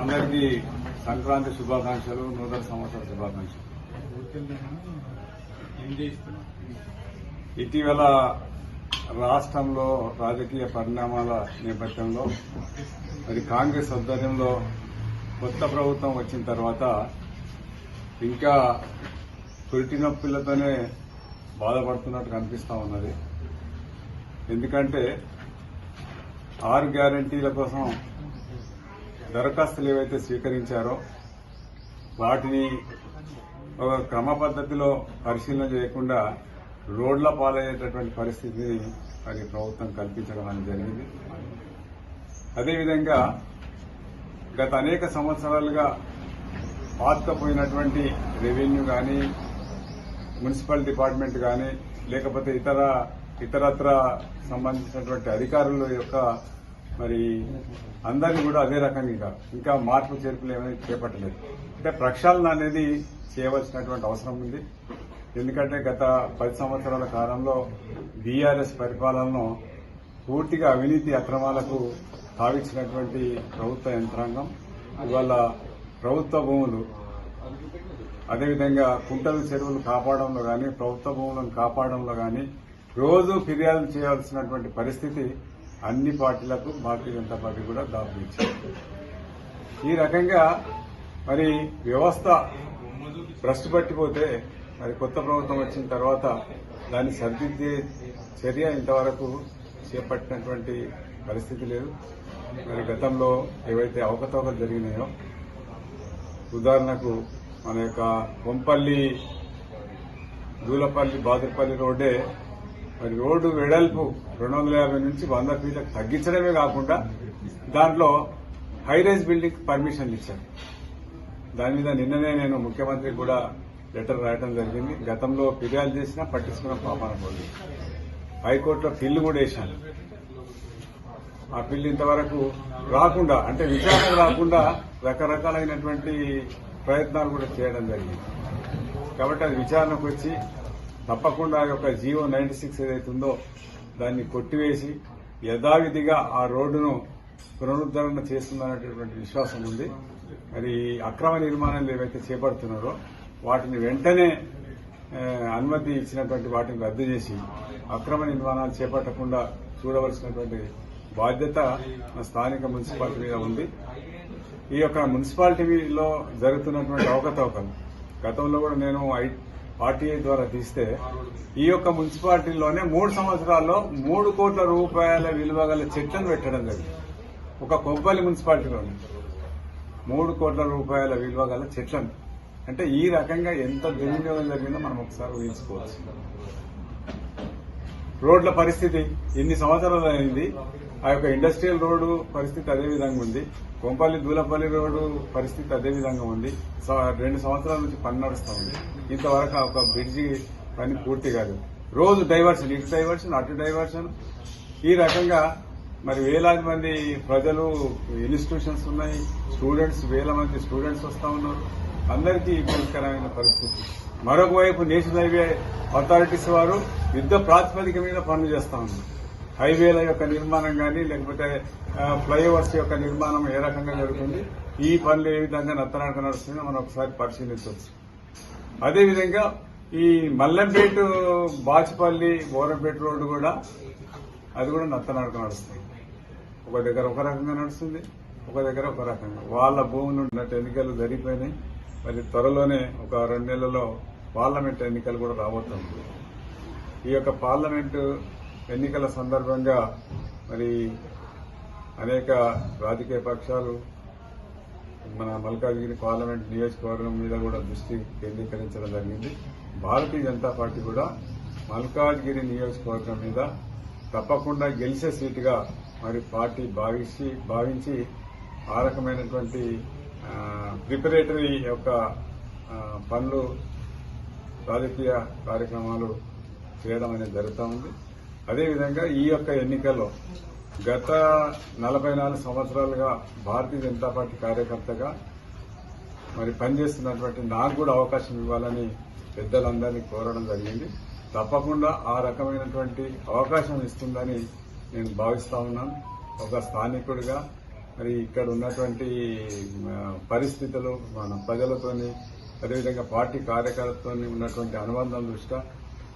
అందరికీ సంక్రాంతి శుభాకాంక్షలు నూతన సంవత్సర శుభాకాంక్షలు. ఇటీవల రాష్ట్రంలో రాజకీయ పరిణామాల నేపథ్యంలో మరి కాంగ్రెస్ ఆధ్వర్యంలో కొత్త ప్రభుత్వం వచ్చిన తర్వాత ఇంకా పురిటి నొప్పులతోనే బాధపడుతున్నట్టు కనిపిస్తా ఉన్నది. ఎందుకంటే ఆరు గ్యారంటీల కోసం దరఖాస్తులు ఏవైతే స్వీకరించారో వాటిని ఒక క్రమ పద్ధతిలో పరిశీలన చేయకుండా రోడ్ల పాలయ్యేటటువంటి పరిస్థితిని మరి ప్రభుత్వం కల్పించడం అనేది జరిగింది. అదేవిధంగా గత అనేక సంవత్సరాలుగా పాతకపోయినటువంటి రెవెన్యూ కానీ మున్సిపల్ డిపార్ట్మెంట్ కానీ లేకపోతే ఇతర ఇతరత్ర సంబంధించినటువంటి అధికారుల యొక్క మరి అందరినీ కూడా అదే రకంగా ఇంకా ఇంకా మార్పు చేర్పులు ఏమైనా చేపట్టలేదు. అంటే ప్రక్షాళన అనేది చేయవలసినటువంటి అవసరం ఉంది. ఎందుకంటే గత పది సంవత్సరాల కాలంలో బీఆర్ఎస్ పరిపాలనను పూర్తిగా అవినీతి అక్రమాలకు భావించినటువంటి ప్రభుత్వ యంత్రాంగం. ఇవాళ ప్రభుత్వ భూములు అదేవిధంగా కుంటలు చెరువులు కాపాడంలో కానీ ప్రభుత్వ భూములను కాపాడంలో కానీ రోజు ఫిర్యాదు చేయాల్సినటువంటి పరిస్థితి అన్ని పార్టీలకు భారతీయ జనతా పార్టీ కూడా దాపురించింది ఈ రకంగా మరి వ్యవస్థ భ్రష్టు పట్టిపోతే మరి కొత్త ప్రభుత్వం వచ్చిన తర్వాత దాన్ని సరిదిద్దే చర్య ఇంతవరకు చేపట్టినటువంటి పరిస్థితి లేదు. మరి గతంలో ఏవైతే అవకతవకలు జరిగినాయో ఉదాహరణకు మన యొక్క కొంపల్లి దూలపల్లి బాదుపల్లి రోడ్డే మరి రోడ్డు వెడల్పు రెండు వందల యాభై నుంచి వంద ఫీట్లకు తగ్గించడమే కాకుండా దాంట్లో హైరేజ్ బిల్డింగ్ పర్మిషన్లు ఇచ్చారు. దాని మీద నిన్ననే నేను ముఖ్యమంత్రికి కూడా లెటర్ రాయడం జరిగింది. గతంలో ఫిర్యాదు చేసినా పట్టించుకున్న పాపాన పోలేదు హైకోర్టులో పిల్లు కూడా వేశాను. ఆ పిల్లు ఇంతవరకు రాకుండా అంటే విచారణ రాకుండా రకరకాలైనటువంటి ప్రయత్నాలు కూడా చేయడం జరిగింది. కాబట్టి అది విచారణకు వచ్చి తప్పకుండా ఆ యొక్క జియో నైన్టీ సిక్స్ ఏదైతే ఉందో దాన్ని కొట్టివేసి యథావిధిగా ఆ రోడ్డును పునరుద్ధరణ చేస్తుందనేటటువంటి విశ్వాసం ఉంది. మరి అక్రమ నిర్మాణాలు ఏవైతే చేపడుతున్నారో వాటిని వెంటనే అనుమతి ఇచ్చినటువంటి వాటిని రద్దు చేసి అక్రమ నిర్మాణాలు చేపట్టకుండా చూడవలసినటువంటి బాధ్యత స్థానిక మున్సిపాలిటీ మీద ఉంది. ఈ యొక్క మున్సిపాలిటీలో జరుగుతున్నటువంటి అవకతవకలు గతంలో కూడా నేను ఐ- ఆర్టీఐ ద్వారా తీస్తే ఈ యొక్క మున్సిపాలిటీలోనే మూడు సంవత్సరాల్లో మూడు కోట్ల రూపాయల విలువ గల చెట్లను పెట్టడం జరిగింది. ఒక కొబ్బలి మున్సిపాలిటీలోనే మూడు కోట్ల రూపాయల విలువ గల చెట్లను. అంటే ఈ రకంగా ఎంత దుర్వినియోగం జరిగిందో మనం ఒకసారి ఊహించుకోవచ్చు. రోడ్ల పరిస్థితి ఇన్ని సంవత్సరాలు అయింది. ఆ యొక్క ఇండస్ట్రియల్ రోడ్డు పరిస్థితి అదే విధంగా ఉంది. కొంపల్లి దూలపల్లి రోడ్డు పరిస్థితి అదే విధంగా ఉంది. రెండు సంవత్సరాల నుంచి పని నడుస్తూ ఉంది. ఇంతవరకు ఒక బ్రిడ్జి పని పూర్తి కాదు. రోజు డైవర్షన్ ఇటు డైవర్షన్ అటు డైవర్షన్. ఈ రకంగా మరి వేలాది మంది ప్రజలు ఇన్స్టిట్యూషన్స్ ఉన్నాయి. స్టూడెంట్స్ వేల మంది స్టూడెంట్స్ వస్తూ ఉన్నారు. అందరికీ ఇబ్బందికరమైన పరిస్థితి. మరొక వైపు నేషనల్ హైవే అథారిటీస్ వారు యుద్ధ ప్రాతిపదిక మీద పనులు చేస్తా ఉన్నారు. హైవేల యొక్క నిర్మాణం కానీ లేకపోతే ఫ్లైఓవర్స్ యొక్క నిర్మాణం ఏ రకంగా జరుగుతుంది ఈ పనులు ఏ విధంగా నత్తనాడక నడుస్తుందో మనం ఒకసారి పరిశీలించవచ్చు. అదేవిధంగా ఈ మల్లంపేట బాచిపల్లి బోరంపేట రోడ్డు కూడా అది కూడా నత్తనాడక నడుస్తుంది. ఒక దగ్గర ఒక రకంగా నడుస్తుంది ఒక దగ్గర ఒక రకంగా. వాళ్ళ భూములు ఉన్నట్టు ఎన్నికలు జరిగిపోయినాయి. మరి త్వరలోనే ఒక రెండు నెలల్లో పార్లమెంట్ ఎన్నికలు కూడా రాబోతుంది. ఈ యొక్క పార్లమెంటు ఎన్నికల సందర్భంగా మరి అనేక రాజకీయ పక్షాలు మన మల్కాజ్గిరి పార్లమెంట్ నియోజకవర్గం మీద కూడా దృష్టి కేంద్రీకరించడం జరిగింది. భారతీయ జనతా పార్టీ కూడా మల్కాజ్గిరి నియోజకవర్గం మీద తప్పకుండా గెలిచే సీటుగా మరి పార్టీ భావించి భావించి ఆ రకమైనటువంటి ప్రిపరేటరీ యొక్క పనులు రాజకీయ కార్యక్రమాలు చేయడం అనేది జరుగుతూ ఉంది. అదేవిధంగా ఈ యొక్క ఎన్నికల్లో గత నలభై నాలుగు సంవత్సరాలుగా భారతీయ జనతా పార్టీ కార్యకర్తగా మరి పనిచేస్తున్నటువంటి నాకు కూడా అవకాశం ఇవ్వాలని పెద్దలందరినీ కోరడం జరిగింది. తప్పకుండా ఆ రకమైనటువంటి అవకాశం ఇస్తుందని నేను భావిస్తా ఉన్నాను. ఒక స్థానికుడిగా మరి ఇక్కడ ఉన్నటువంటి పరిస్థితులు మన ప్రజలతోని అదేవిధంగా పార్టీ కార్యకర్తతో ఉన్నటువంటి అనుబంధం దృష్ట్యా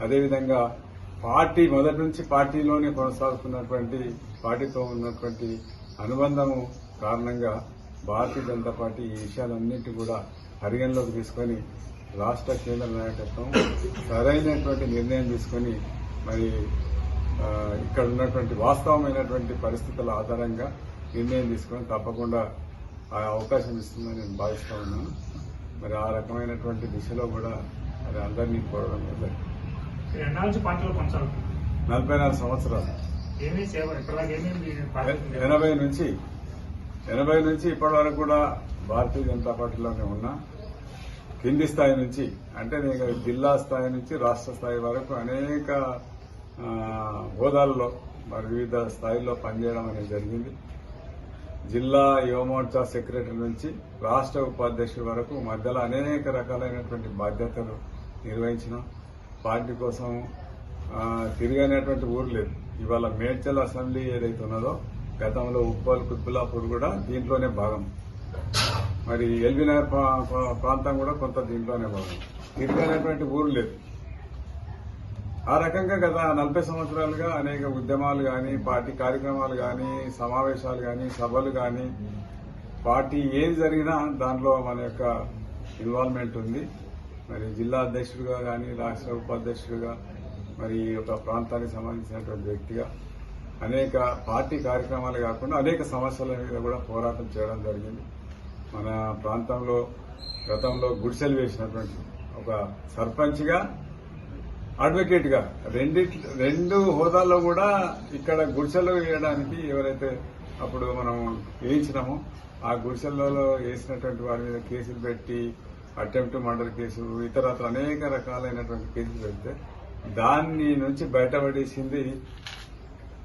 అదేవిధంగా పార్టీ మొదటి నుంచి పార్టీలోనే కొనసాగుతున్నటువంటి పార్టీతో ఉన్నటువంటి అనుబంధము కారణంగా భారతీయ జనతా పార్టీ ఈ విషయాలన్నింటి కూడా పరిగణలోకి తీసుకొని రాష్ట్ర కేంద్ర నాయకత్వం సరైనటువంటి నిర్ణయం తీసుకొని మరి ఇక్కడ ఉన్నటువంటి వాస్తవమైనటువంటి పరిస్థితుల ఆధారంగా నిర్ణయం తీసుకొని తప్పకుండా ఆ అవకాశం ఇస్తుందని నేను భావిస్తా ఉన్నాను మరి ఆ రకమైనటువంటి దిశలో కూడా మరి అందరినీ కోరడం జరిగింది నలభై నాలుగు సంవత్సరాలు. ఎనభై నుంచి ఎనభై నుంచి ఇప్పటి వరకు కూడా భారతీయ జనతా పార్టీలోనే ఉన్నా. కింది స్థాయి నుంచి అంటే నేను జిల్లా స్థాయి నుంచి రాష్ట్ర స్థాయి వరకు అనేక హోదాల్లో మరి వివిధ స్థాయిల్లో పనిచేయడం అనేది జరిగింది. జిల్లా యువమోర్చా సెక్రటరీ నుంచి రాష్ట్ర ఉపాధ్యక్షుడి వరకు మధ్యలో అనేక రకాలైనటువంటి బాధ్యతలు నిర్వహించిన పార్టీ కోసం తిరిగనేటువంటి ఊరు లేదు. ఇవాళ మేడ్చల్ అసెంబ్లీ ఏదైతే ఉన్నదో గతంలో ఉప్పల్ కుత్బులాపూర్ కూడా దీంట్లోనే భాగం. మరి ఎల్బీ నగర్ ప్రా- ప్రాంతం కూడా కొంత దీంట్లోనే భాగం. తిరిగనేటువంటి ఊరు లేదు. ఆ రకంగా గత నలభై సంవత్సరాలుగా అనేక ఉద్యమాలు కానీ పార్టీ కార్యక్రమాలు కానీ సమావేశాలు కానీ సభలు కానీ పార్టీ ఏది జరిగినా దాంట్లో మన యొక్క ఇన్వాల్వ్మెంట్ ఉంది. మరి జిల్లా అధ్యక్షుడిగా కానీ రాష్ట్ర ఉపాధ్యక్షుడిగా మరి ఈ యొక్క ప్రాంతానికి సంబంధించినటువంటి వ్యక్తిగా అనేక పార్టీ కార్యక్రమాలు కాకుండా అనేక సమస్యల మీద కూడా పోరాటం చేయడం జరిగింది. మన ప్రాంతంలో గతంలో గుడిసెలు వేసినటువంటి ఒక సర్పంచ్గా అడ్వకేట్గా రెండి రెండు హోదాల్లో కూడా ఇక్కడ గుడిసెలు వేయడానికి ఎవరైతే అప్పుడు మనం వేయించినామో ఆ గుడిసెలలో వేసినటువంటి వారి మీద కేసులు పెట్టి అటెంప్ట్ మర్డర్ కేసు ఇతరత్ర అనేక రకాలైనటువంటి కేసులు పెడితే దాన్ని నుంచి బయటపడేసింది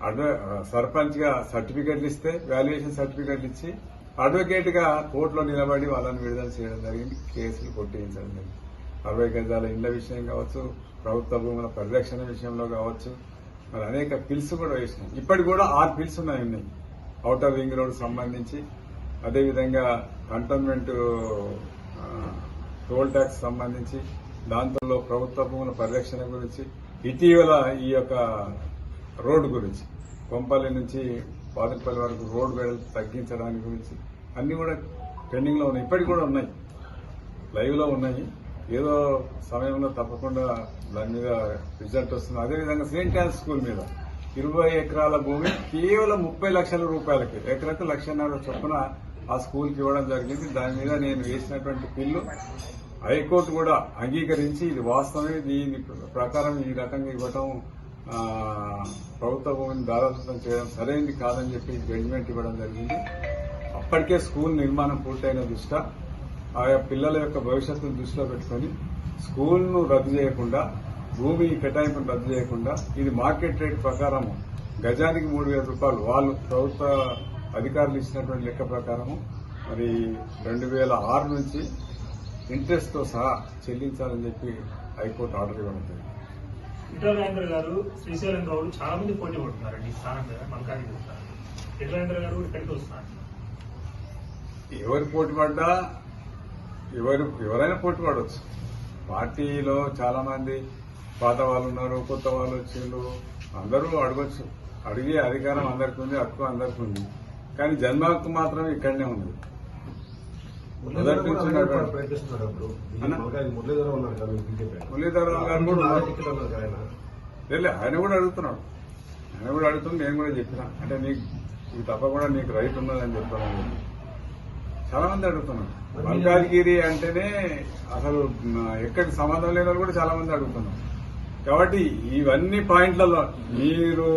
అడ్వ సర్పంచ్గా సర్టిఫికెట్లు ఇస్తే వాల్యుయేషన్ సర్టిఫికెట్లు ఇచ్చి అడ్వకేట్గా కోర్టులో నిలబడి వాళ్ళని విడుదల చేయడం జరిగింది కేసులు కొట్టించడం జరిగింది. అరవై గజాల ఇండ్ల విషయం కావచ్చు ప్రభుత్వ భూముల పరిరక్షణ విషయంలో కావచ్చు మరి అనేక పిల్స్ కూడా వేసినాయి. ఇప్పటికి కూడా ఆరు పిల్స్ ఉన్నాయి ఉన్నాయి. ఔటర్ రింగ్ రోడ్ సంబంధించి అదేవిధంగా కంటోన్మెంట్ టోల్ ట్యాక్స్ సంబంధించి దాంట్లో ప్రభుత్వ భూముల పరిరక్షణ గురించి ఇటీవల ఈ యొక్క రోడ్డు గురించి కొంపల్లి నుంచి పాదపల్లి వరకు రోడ్ వెడల్పు తగ్గించడానికి గురించి అన్ని కూడా పెండింగ్లో ఉన్నాయి. ఇప్పటికి కూడా ఉన్నాయి. లైవ్లో ఉన్నాయి. ఏదో సమయంలో తప్పకుండా దాని మీద రిజల్ట్ వస్తుంది. అదేవిధంగా సెయింట్ డాన్స్ స్కూల్ మీద ఇరవై ఎకరాల భూమి కేవలం ముప్పై లక్షల రూపాయలకి ఎకరకు లక్షన్నర చొప్పున ఆ స్కూల్కి ఇవ్వడం జరిగింది. దాని మీద నేను వేసినటువంటి బిల్లు హైకోర్టు కూడా అంగీకరించి ఇది వాస్తవమే. దీని ప్రకారం ఈ రకంగా ఇవ్వటం ప్రభుత్వ భూమిని దారాదత్తం చేయడం సరైనది కాదని చెప్పి జడ్జిమెంట్ ఇవ్వడం జరిగింది. అప్పటికే స్కూల్ నిర్మాణం పూర్తయిన దృష్ట్యా ఆయా పిల్లల యొక్క భవిష్యత్తును దృష్టిలో పెట్టుకొని స్కూల్ను రద్దు చేయకుండా భూమి కేటాయింపును రద్దు చేయకుండా ఇది మార్కెట్ రేట్ ప్రకారం గజానికి మూడు వేల రూపాయలు వాళ్ళు ప్రభుత్వ అధికారులు ఇచ్చినటువంటి లెక్క ప్రకారము మరి రెండు వేల ఆరు నుంచి ఇంట్రెస్ట్తో సహా చెల్లించాలని చెప్పి హైకోర్టు ఆర్డర్ ఇవ్వడం జరిగింది. రాజేంద్ర గారు శ్రీశైలం గౌడ్ చాలా మంది పోటీ పడుతున్నారండి స్థానం మీద రాజేంద్ర గారు కూడా ఇక్కడికి వస్తున్నారు. ఎవరు పోటీ పడ్డా? ఎవరు ఎవరైనా పోటీ పడవచ్చు పార్టీలో చాలా మంది పాత వాళ్ళు ఉన్నారు కొత్త వాళ్ళు వచ్చిండ్రు అందరూ అడగొచ్చు. అడిగే అధికారం అందరికి ఉంది హక్కు అందరికి ఉంది. కానీ జన్మ హక్కు మాత్రం ఇక్కడనే ఉంది. మురళీధరరావు గారు కూడా లేదు ఆయన కూడా అడుగుతున్నాడు. ఆయన కూడా అడుగుతుంది నేను కూడా చెప్పిన. అంటే నీకు తప్పకుండా నీకు రైట్ ఉన్నదని చెప్తాను చాలా మంది అడుగుతున్నారు మల్కాజ్గిరి అంటేనే అసలు ఎక్కడికి సంబంధం లేని వాళ్ళు కూడా చాలా మంది అడుగుతున్నారు. కాబట్టి ఇవన్నీ పాయింట్లలో మీరు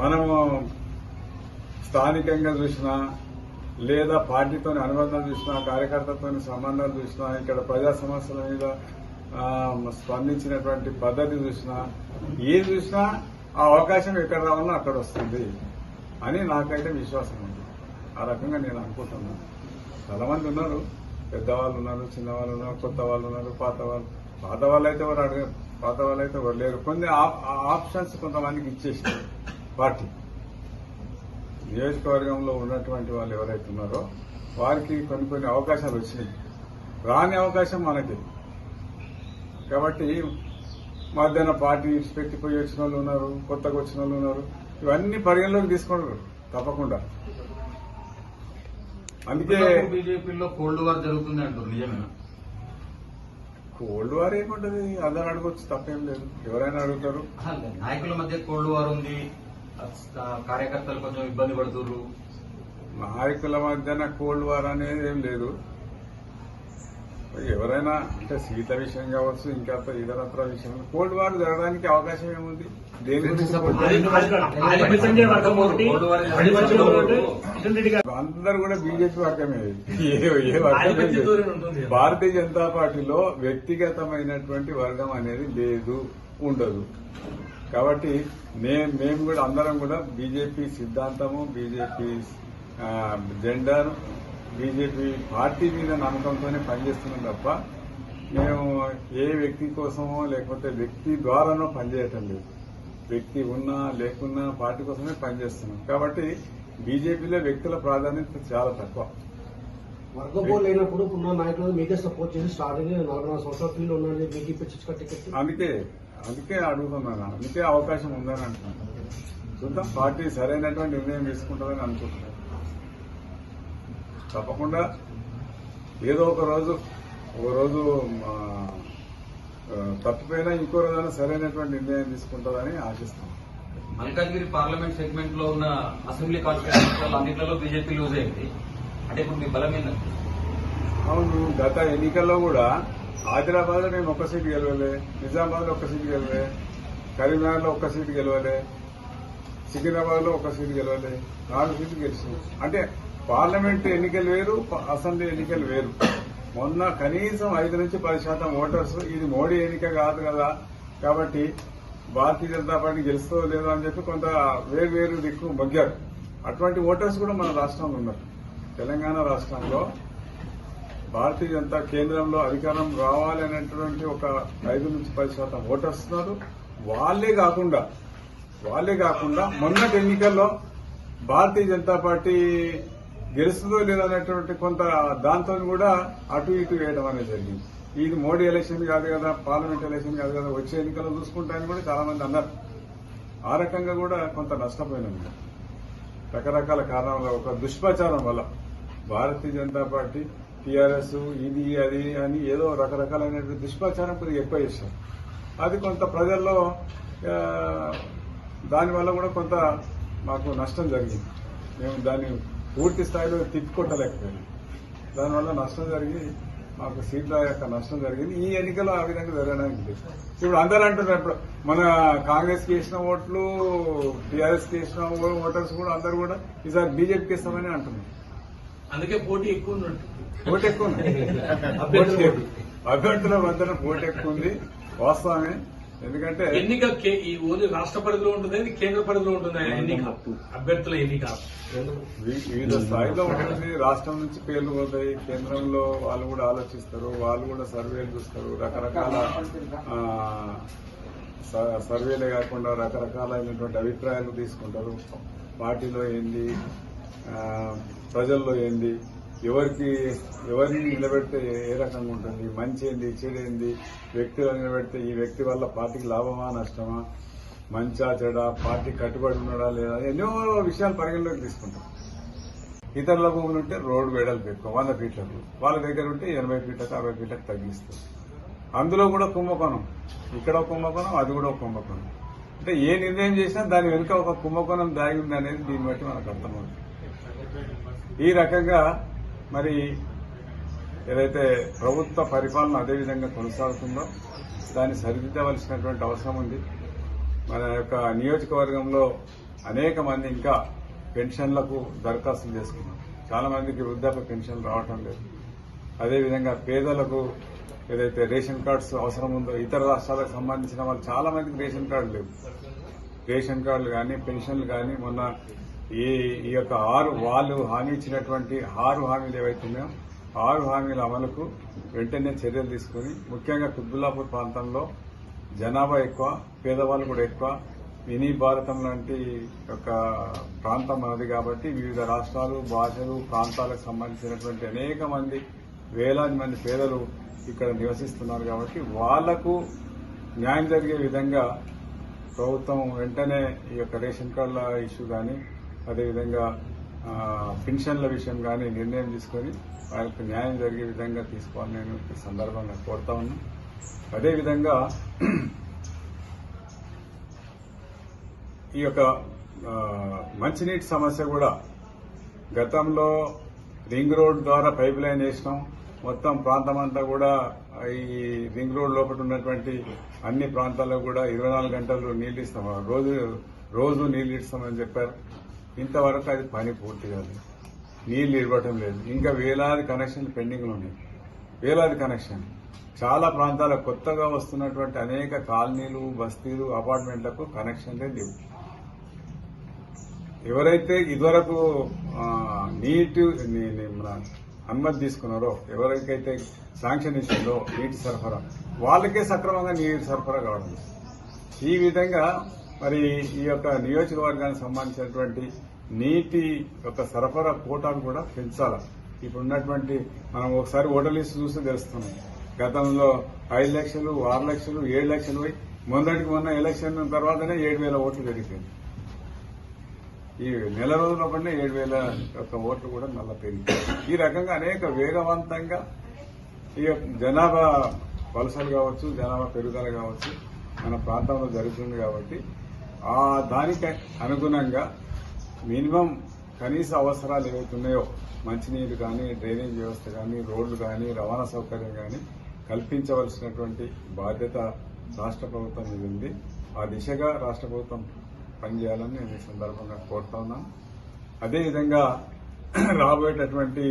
మనము స్థానికంగా చూసినా లేదా పార్టీతో అనుబంధం చూసినా కార్యకర్తతో సంబంధాలు చూసినా ఇక్కడ ప్రజా సమస్యల మీద స్పందించినటువంటి పద్ధతి చూసినా ఏది చూసినా ఆ అవకాశం ఎక్కడ రావాలో అక్కడ వస్తుంది అని నాకైతే విశ్వాసం ఉంది. ఆ రకంగా నేను అనుకుంటున్నాను. చాలా మంది ఉన్నారు. పెద్దవాళ్ళు ఉన్నారు చిన్నవాళ్ళు ఉన్నారు కొత్త వాళ్ళు ఉన్నారు పాత వాళ్ళు. పాత వాళ్ళు అయితే ఎవరు అడగ పాత వాళ్ళు అయితే ఎవరు లేరు. కొన్ని ఆ ఆప్షన్స్ కొంతమందికి ఇచ్చేసింది పార్టీ నియోజకవర్గంలో ఉన్నటువంటి వాళ్ళు ఎవరైతే ఉన్నారో వారికి కొన్ని కొన్ని అవకాశాలు వచ్చినాయి. రాని అవకాశం మనకి. కాబట్టి మధ్యాహ్న పార్టీ పెట్టిపోయి పోయి వచ్చిన వాళ్ళు ఉన్నారు కొత్తగా వచ్చిన వాళ్ళు ఉన్నారు. ఇవన్నీ పరిగణలోకి తీసుకుంటారు తప్పకుండా. అందుకే బీజేపీలో కోల్డ్ వార్ జరుగుతుంది అంటారు నిజమేనా? కోల్డ్ వార్ ఏముంటది? అందరు అడగొచ్చు తప్పేం లేదు. ఎవరైనా అడుగుతారు. నాయకుల మధ్య కోల్డ్ వార్ ఉంది. కార్యకర్తలు కొంచెం ఇబ్బంది పడుతుర్రు. నాయకుల మధ్యన కోల్డ్ వార్ అనేది ఏం లేదు. ఎవరైనా అంటే సీత విషయం కావచ్చు ఇంకా ఇతరత్ర విషయం కోల్డ్ వార్ జరగడానికి అవకాశం ఏముంది? అందరు కూడా బీజేపీ వర్గమే. ఏ వర్గమే. భారతీయ జనతా పార్టీలో వ్యక్తిగతమైనటువంటి వర్గం అనేది లేదు ఉండదు. కాబట్టి నే- మేము కూడా అందరం కూడా బీజేపీ సిద్ధాంతము బీజేపీ ఆ, జెండాను బీజేపీ పార్టీ మీద నమ్మకంతోనే పనిచేస్తున్నాం తప్ప మేము ఏ వ్యక్తి కోసమో లేకపోతే వ్యక్తి ద్వారానో పనిచేయటం లేదు. వ్యక్తి ఉన్నా లేకున్నా పార్టీ కోసమే పనిచేస్తున్నాం. కాబట్టి బీజేపీలో వ్యక్తుల ప్రాధాన్యత చాలా తక్కువ. వర్గపోలు లేనప్పుడు ఉన్న నాయకులు మీకే సపోర్ట్ చేసి స్టార్టింగ్ నలభై నాలుగు సంవత్సరాల ఫీల్డ్ ఉన్నది మీకు ఇప్పించుక టికెట్? అందుకే అందుకే అడుగుతున్నాను. అందుకే అవకాశం ఉందని అంటున్నాను. చూద్దాం పార్టీ సరైనటువంటి నిర్ణయం తీసుకుంటుందని అనుకుంటున్నాను. తప్పకుండా ఏదో ఒక రోజు ఒక రోజు తప్పిపోయినా ఇంకో రోజైనా సరైనటువంటి నిర్ణయం తీసుకుంటుందని ఆశిస్తున్నాను మల్కాజ్గిరి పార్లమెంట్ సెగ్మెంట్లో ఉన్న అసెంబ్లీ కాన్స్టిట్యూషన్ అన్నింటిలో బీజేపీ లూజ్ అయింది. అంటే ఇప్పుడు మీ బలం ఏంటంటే? అవును గత ఎన్నికల్లో కూడా ఆదిలాబాద్లో నేను ఒక్క సీటు గెలవలే నిజామాబాద్లో ఒక్క సీటు గెలవలే కరీంనగర్లో ఒక్క సీటు గెలవలే సికింద్రాబాద్లో ఒక్క సీటు గెలవలే నాలుగు సీట్లు గెలిచాం. అంటే పార్లమెంట్ ఎన్నికలు వేరు అసెంబ్లీ ఎన్నికలు వేరు. మొన్న కనీసం ఐదు నుంచి పది శాతం ఓటర్స్ ఇది మోడీ ఎన్నిక కాదు కదా. కాబట్టి భారతీయ జనతా పార్టీ గెలుస్తుందో లేదో అని చెప్పి కొంత వేరు వేరు దిక్కు మొగ్గారు. అటువంటి ఓటర్స్ కూడా మన రాష్ట్రంలో ఉన్నారు. తెలంగాణ రాష్ట్రంలో భారతీయ జనతా కేంద్రంలో అధికారం రావాలి అనేటువంటి ఒక ఐదు నుంచి పది శాతం ఓటర్స్ ఉన్నారు. వాళ్ళే కాకుండా వాళ్ళే కాకుండా మొన్నటి ఎన్నికల్లో భారతీయ జనతా పార్టీ గెలుస్తుందో లేదో అనేటువంటి కొంత దాంతో కూడా అటు ఇటు వేయడం అనేది జరిగింది. ఇది మోడీ ఎలక్షన్ కాదు కదా పార్లమెంట్ ఎలక్షన్ కాదు కదా వచ్చే ఎన్నికలు చూసుకుంటాయని కూడా చాలా మంది అన్నారు. ఆ రకంగా కూడా కొంత నష్టపోయినాం రకరకాల కారణాల ఒక దుష్ప్రచారం వల్ల భారతీయ జనతా పార్టీ టీఆర్ఎస్ ఇది అది అని ఏదో రకరకాలైనటువంటి దుష్ప్రచారం కొద్దిగా ఎక్కువ చేశారు. అది కొంత ప్రజల్లో దానివల్ల కూడా కొంత మాకు నష్టం జరిగింది. మేము దాన్ని పూర్తి స్థాయిలో తిప్పికొట్టలేకపోయాం దానివల్ల నష్టం జరిగి మాకు సీట్ల యొక్క నష్టం జరిగింది. ఈ ఎన్నికలో ఆ విధంగా జరగడానికి లేదు. ఇప్పుడు అందరూ అంటున్నారు ఇప్పుడు మన కాంగ్రెస్కి వేసిన ఓట్లు టీఆర్ఎస్కి వేసిన ఓటర్స్ కూడా అందరూ కూడా ఈసారి బీజేపీకి ఇస్తామని అంటున్నారు. అందుకే పోటీ ఎక్కువ ఓటు ఎక్కువ. అభ్యర్థుల మధ్యన ఓటు ఎక్కువ ఉంది. వాస్తవమే. ఎందుకంటే ఎన్నిక కే- ఈ ఓన్లీ రాష్ట్ర పరిధిలో ఉంటుంది కేంద్ర పరిధిలో ఉంటుంది ఎన్నిక? అభ్యర్థుల ఎన్నిక. వివిధ స్థాయిలో ఉంటుంది రాష్ట్రం నుంచి పేర్లు పోతాయి కేంద్రంలో వాళ్ళు కూడా ఆలోచిస్తారు వాళ్ళు కూడా సర్వేలు చూస్తారు రకరకాల సర్వేలే కాకుండా రకరకాలైనటువంటి అభిప్రాయాలు తీసుకుంటారు. పార్టీలో ఏంది ప్రజల్లో ఏంది ఎవరికి ఎవరిని నిలబెడితే ఏ- రకంగా ఉంటుంది? మంచి ఏంది చెడేంది వ్యక్తులను నిలబెడితే ఈ వ్యక్తి వల్ల పార్టీకి లాభమా నష్టమా? మంచా చెడా? పార్టీ కట్టుబడి ఉన్నాడా లేదా? ఎన్నో విషయాలు పరిగణలోకి తీసుకుంటాం. ఇతరుల భూములు ఉంటే రోడ్డు వేడలు ఎక్కువ వంద ఫీట్లకు. వాళ్ళ దగ్గర ఉంటే ఎనభై ఫీట్లకు అరవై ఫీట్లకు తగ్గిస్తారు అందులో కూడా కుంభకోణం. ఇక్కడ ఒక కుంభకోణం అది కూడా ఒక కుంభకోణం. అంటే ఏ నిర్ణయం చేసినా దాని వెనుక ఒక కుంభకోణం దాగి ఉంది అనేది దీన్ని బట్టి మనకు అర్థమవుతుంది. ఈ రకంగా మరి ఏదైతే ప్రభుత్వ పరిపాలన అదే విధంగా కొనసాగుతుందో దాన్ని సరిదిద్దవలసినటువంటి అవసరం ఉంది. మన యొక్క నియోజకవర్గంలో అనేక మంది ఇంకా పెన్షన్లకు దరఖాస్తులు చేసుకున్నాం చాలా మందికి వృద్ధాప్య పెన్షన్ రావటం లేదు. అదేవిధంగా పేదలకు ఏదైతే రేషన్ కార్డ్స్ అవసరం ఉందో ఇతర రాష్ట్రాలకు సంబంధించిన వాళ్ళు చాలా మందికి రేషన్ కార్డు లేవు. రేషన్ కార్డులు కానీ పెన్షన్లు కానీ మొన్న ఈ ఈ యొక్క ఆరు వాళ్ళు హామీ ఇచ్చినటువంటి ఆరు హామీలు ఏవైతే ఉన్నాయో ఆరు హామీల అమలుకు వెంటనే చర్యలు తీసుకుని ముఖ్యంగా కుత్బుల్లాపూర్ ప్రాంతంలో జనాభా ఎక్కువ పేదవాళ్ళు కూడా ఎక్కువ. మినీ భారతం లాంటి ఒక ప్రాంతం మనది కాబట్టి వివిధ రాష్ట్రాలు భాషలు ప్రాంతాలకు సంబంధించినటువంటి అనేక మంది వేలాది మంది పేదలు ఇక్కడ నివసిస్తున్నారు కాబట్టి వాళ్ళకు న్యాయం జరిగే విధంగా ప్రభుత్వం వెంటనే ఈ యొక్క రేషన్ కార్డుల ఇష్యూ కానీ అదేవిధంగా పెన్షన్ల విషయం కానీ నిర్ణయం తీసుకొని వాళ్ళకి న్యాయం జరిగే విధంగా తీసుకోవాలని నేను ఈ సందర్భంగా కోరుతా ఉన్నాను అదేవిధంగా ఈ యొక్క మంచినీటి సమస్య కూడా గతంలో రింగ్ రోడ్ ద్వారా పైప్ లైన్ వేసినాం. మొత్తం ప్రాంతం అంతా కూడా ఈ రింగ్ రోడ్ లోపల ఉన్నటువంటి అన్ని ప్రాంతాల్లో కూడా ఇరవై నాలుగు గంటలు నీళ్ళు ఇస్తాం. రోజు రోజు నీళ్ళు ఇస్తామని చెప్పారు. ఇంతవరకు అది పని పూర్తి కాదు నీళ్ళు ఇవ్వటం లేదు. ఇంకా వేలాది కనెక్షన్లు పెండింగ్లు ఉన్నాయి. వేలాది కనెక్షన్ చాలా ప్రాంతాల కొత్తగా వస్తున్నటువంటి అనేక కాలనీలు బస్తీలు అపార్ట్మెంట్లకు కనెక్షన్లే లేవు. ఎవరైతే ఇదివరకు నీటి మన అనుమతి తీసుకున్నారో ఎవరికైతే శాంక్షన్ ఇచ్చిందో నీటి సరఫరా వాళ్ళకే సక్రమంగా నీటి సరఫరా కావడం ఈ విధంగా మరి ఈ యొక్క నియోజకవర్గానికి సంబంధించినటువంటి నీటి యొక్క సరఫరా కోటాను కూడా పెంచాలి. ఇప్పుడు ఉన్నటువంటి మనం ఒకసారి ఓటర్ లిస్ట్ చూస్తే తెలుస్తున్నాం గతంలో ఐదు లక్షలు ఆరు లక్షలు ఏడు లక్షలు పోయి మొన్నటికి మొన్న ఎలక్షన్ తర్వాతనే ఏడు వేల ఓట్లు పెరిగిపోయింది ఈ నెల రోజుల పడిన ఏడు వేల యొక్క ఓట్లు కూడా మళ్ళా పెరిగింది ఈ రకంగా అనేక వేగవంతంగా ఈ యొక్క జనాభా వలసలు కావచ్చు జనాభా పెరుగుదల కావచ్చు మన ప్రాంతంలో జరుగుతుంది కాబట్టి ఆ దానికి అనుగుణంగా మినిమం కనీస అవసరాలు ఏవైతే ఉన్నాయో మంచినీరు కానీ డ్రైనేజ్ వ్యవస్థ కానీ రోడ్లు కానీ రవాణా సౌకర్యం కానీ కల్పించవలసినటువంటి బాధ్యత రాష్ట్ర ప్రభుత్వం మీద ఉంది. ఆ దిశగా రాష్ట్ర ప్రభుత్వం పనిచేయాలని నేను ఈ సందర్భంగా కోరుతా ఉన్నాను. అదేవిధంగా రాబోయేటటువంటి